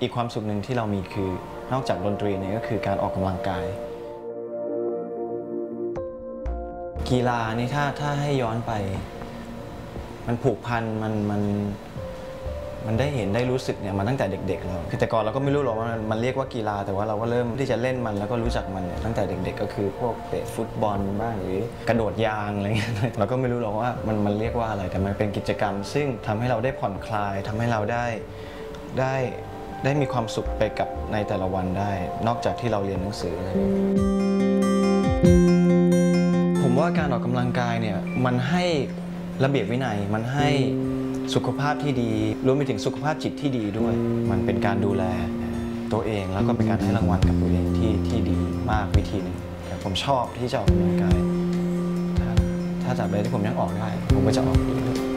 อีกความสุขหนึ่งที่เรามีคือนอกจากดนตรีเนี่ยก็คือการออกกำลังกาย กีฬานี่ถ้าถ้าให้ย้อนไป มันผูกพันมันมันมันได้เห็นได้รู้สึกเนี่ยมาตั้งแต่เด็กๆแล้วคือแต่ก่อนเราก็ไม่รู้หรอกว่ามันเรียกว่ากีฬา แต่ว่าเราก็เริ่มที่จะเล่นมันแล้วก็รู้จักมันเนี่ยตั้งแต่เด็ก ๆ ก็คือพวกเตะฟุตบอลบ้างหรือกระโดดยางอะไรเงี้ยเราก็ไม่รู้หรอกว่ามันมันเรียกว่าอะไรแต่มันเป็นกิจกรรม ซึ่งทำให้เราได้ผ่อนคลายทำให้เราได้ได้ ได้มีความสุขไปกับในแต่ละวันได้ นอกจากที่เราเรียนหนังสืออะไรผมว่าการออกกำลังกายเนี่ยมันให้ระเบียบวินัย มันให้สุขภาพที่ดีรวมไปถึงสุขภาพจิตที่ดีด้วย มันเป็นการดูแลตัวเองแล้วก็เป็นการให้รางวัลกับตัวเองที่ที่ดีมากวิธีหนึงแต่ผมชอบที่จะออกกำลังกาย ถ้าถ้าจากใดที่ผมยังออกได้ ผมก็จะออกอย